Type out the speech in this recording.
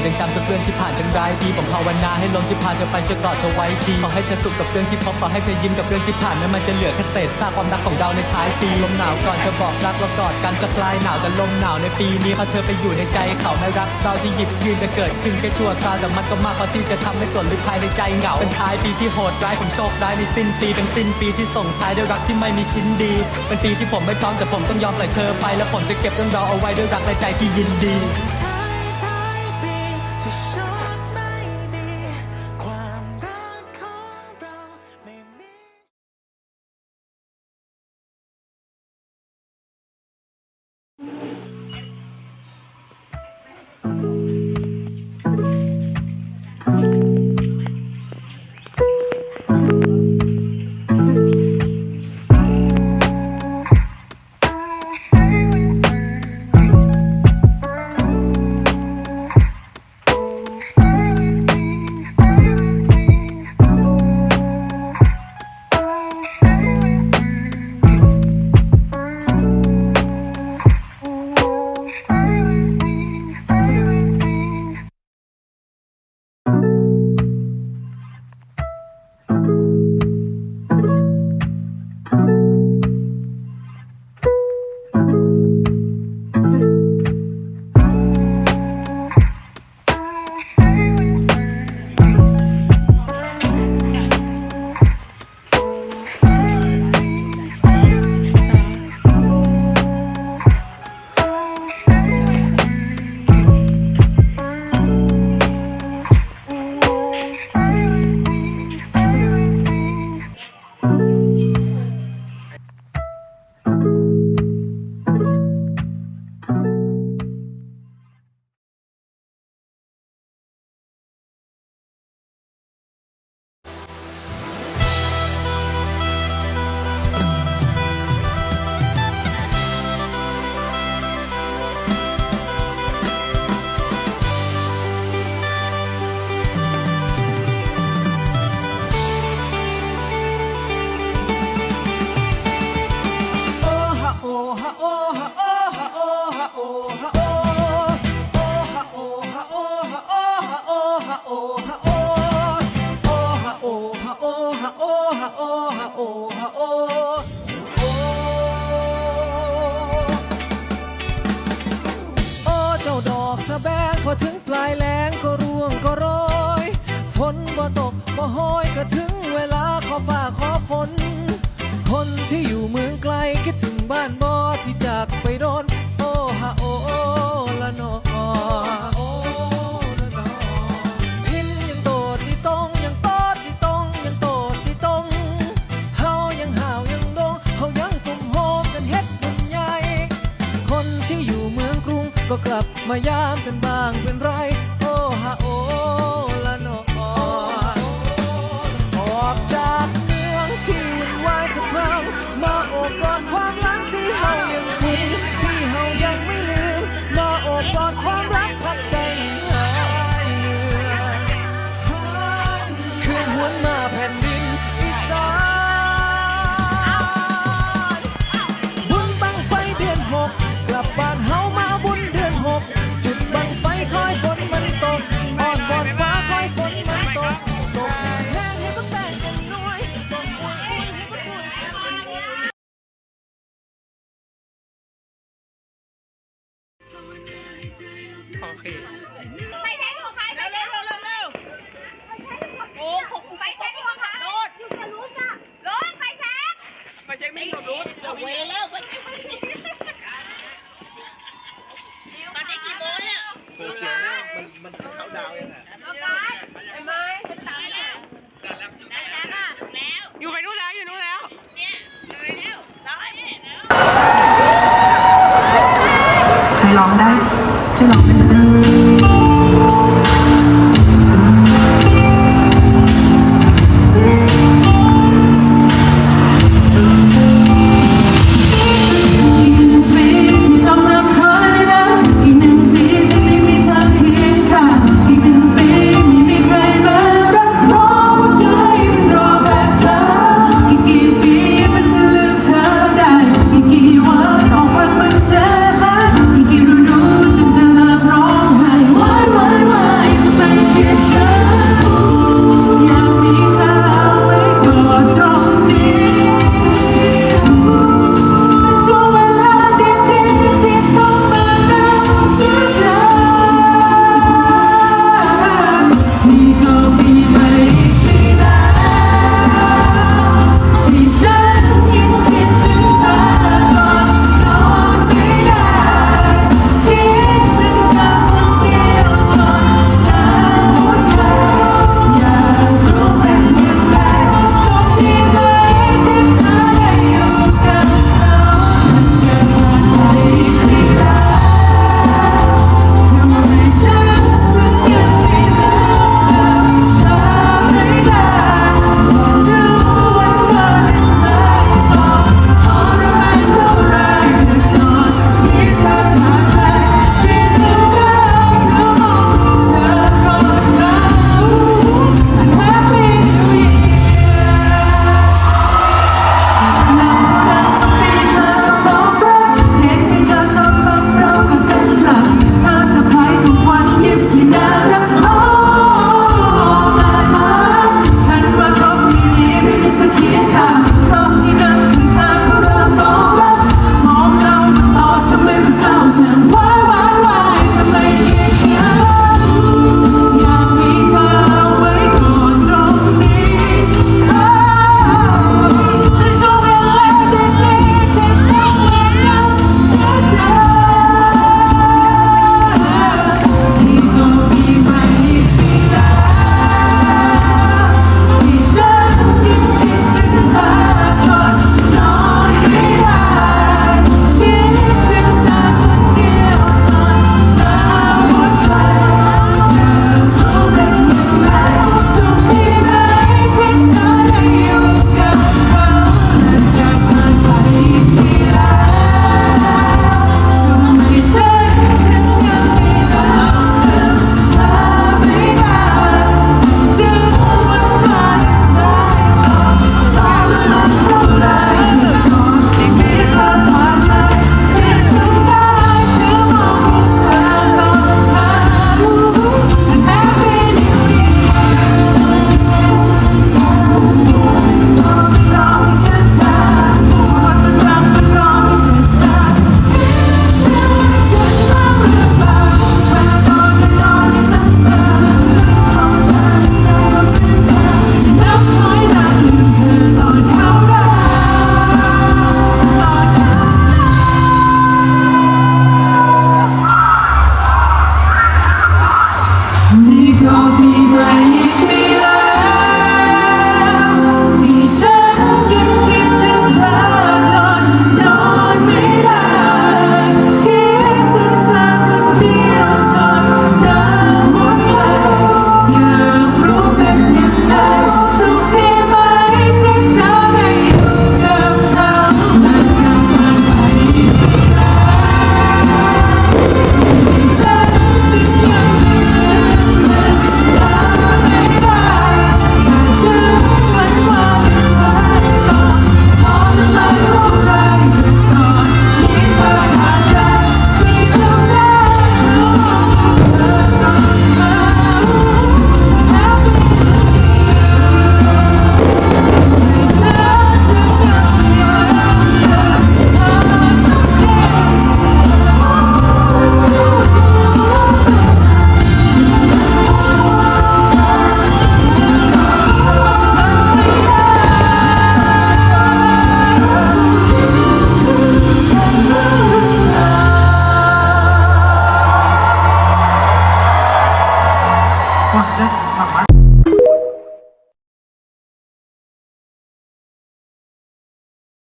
ผมยังจำทุกเรื่องที่ผ่านจนร้ายดีผมภาวนาให้ลมที่พาเธอไปช่วยกอดเธอไว้ทีขอให้เธอสุขกับเรื่องที่พบขอให้เธอยิ้มกับเรื่องที่ผ่านนั้มันจะเหลือแค่เศษซากความรักของเราในท้ายปีลมหนาวก่อนเธอบอกรักเรากอดกันก็คลายหนาวแต่ลมหนาวในปีนี้พอเธอไปอยู่ในใจเขาไม่รักเราที่หยิบยืนจะเกิดขึ้นแค่ชั่วคราวแต่มันก็มากพอที่จะทำให้ส่วนลึกภายในใจเหงาเป็นท้ายปีที่โหดร้ายผมโชคร้ายในสิ้นปีเป็นสิ้นปีที่ส่งท้ายด้วยรักที่ไม่มีชิ้นดีเป็นปีที่ผมไม่พร้อมแต่ผมต้องยอมปล่อยเธอไปและผมจะเก็บเรื่องราวเอาไว้ด้วยรักและใจที่ยินดี ที่โคนที่อยู่เมืองไกลคิดถึงบ้านบอที่จากไปโดน โอฮะโอละนอพินยังโตดที่ตรงยังโตดที่ตรงยังโตดที่ตรงเฮายังห่าวยังดงเฮายังกลุ่มโฮมกันเฮ็ดบุญใหญ่คนที่อยู่เมืองกรุงก็กลับมายามกันบ้างเป็นไร โอฮะโอ้ละ เช็คไม่กับรูทเอาเวเร็วไฟแช็กตอนนี้กี่โมงเนี่ยเขียวเนี่ยมันมันเขาดาวยังไงเอาไปไอ้ไม้ฉันตายแล้วได้แช็กอะแล้วอยู่ไปนู่นแล้วอยู่นู่นแล้วเนี่ยเร็วร้อยเนี่ยเร็วใครร้องได้ช่วยร้องเป็นไหม